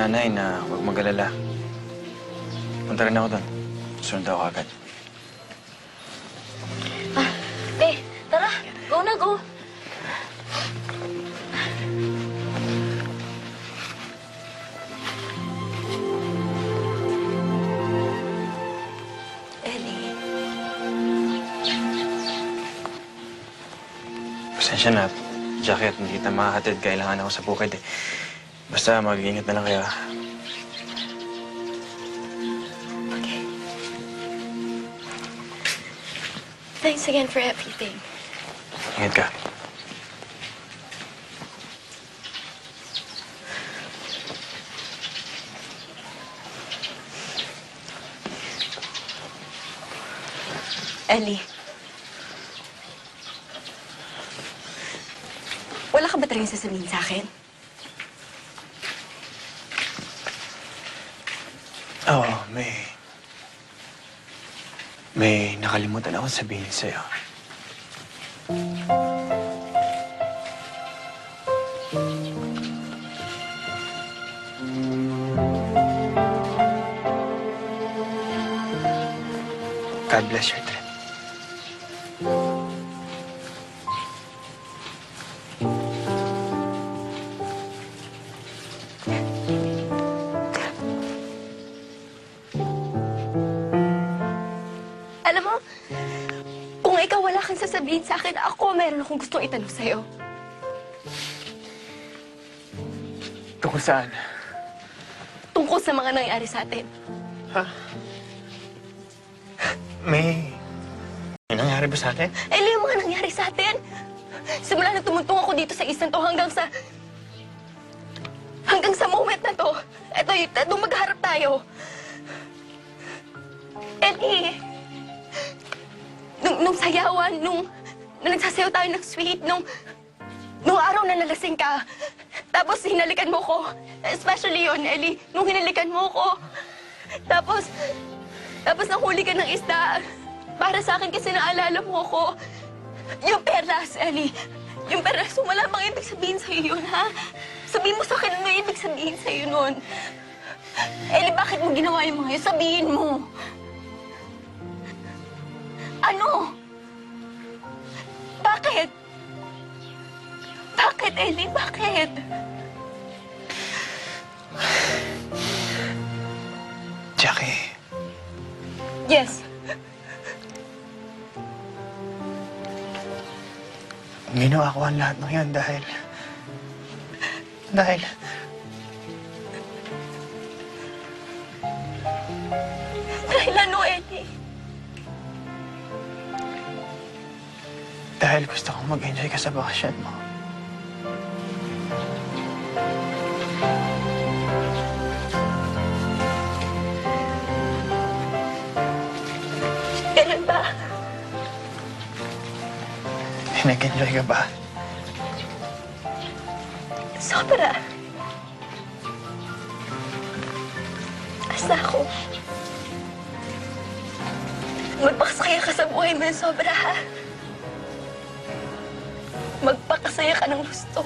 nanay na huwag mag-alala. Punta rin ako doon. Sunod ako agad. Eh, tara. Go na, go. Ellie, Pasensya na. Jackie, at hindi kita makahatid. Kailangan ako sa bukid eh. Basta mag-iingat na lang kayo. ah. okay. Thanks again for everything. Ingat ka. Ellie. Wala ka ba talagang sasabihin sa akin? May... May nakalimutan ako sabihin sa'yo. God bless your trip. Kung ikaw wala kang sasabihin sa akin, ako meron akong gustong itanong sa'yo. Tungkol saan? Tungkol sa mga nangyari sa atin. May... May nangyari ba sa atin? Eh, yung mga nangyari sa atin. Simula na tumuntong ako dito sa isang to hanggang sa... Hanggang sa moment na to. Ito, ito magharap tayo. Eddie, nung, sayawan, nung, nung nagsasayaw tayo ng sweet, nung, nung araw na nalasing ka, tapos hinalikan mo ko, especially yun, Ellie, nung hinalikan mo ko, tapos, tapos nahuli ka ng isda, para sa akin kasi naalala mo ako, yung perlas, Ellie, yung perlas, wala bang ibig sabihin sa'yo yun, ha? Sabihin mo sa akin ano ibig sabihin sa'yo nun. Ellie, bakit mo ginawa yung mga yun? Sabihin mo. Ano? Bakit? Bakit, Ellie? Bakit? Jackie, Yes. ginawa ko ang lahat ng yan dahil... Dahil... Dahil Dahil gusto kong mag-enjoy ka sa bakasyon mo. Kailan ba? Nag-enjoy ka ba? Sobra. Asa ako. Magpakasaya ka sa buhay mo sobra, ha? Magpakasaya ka ng gusto.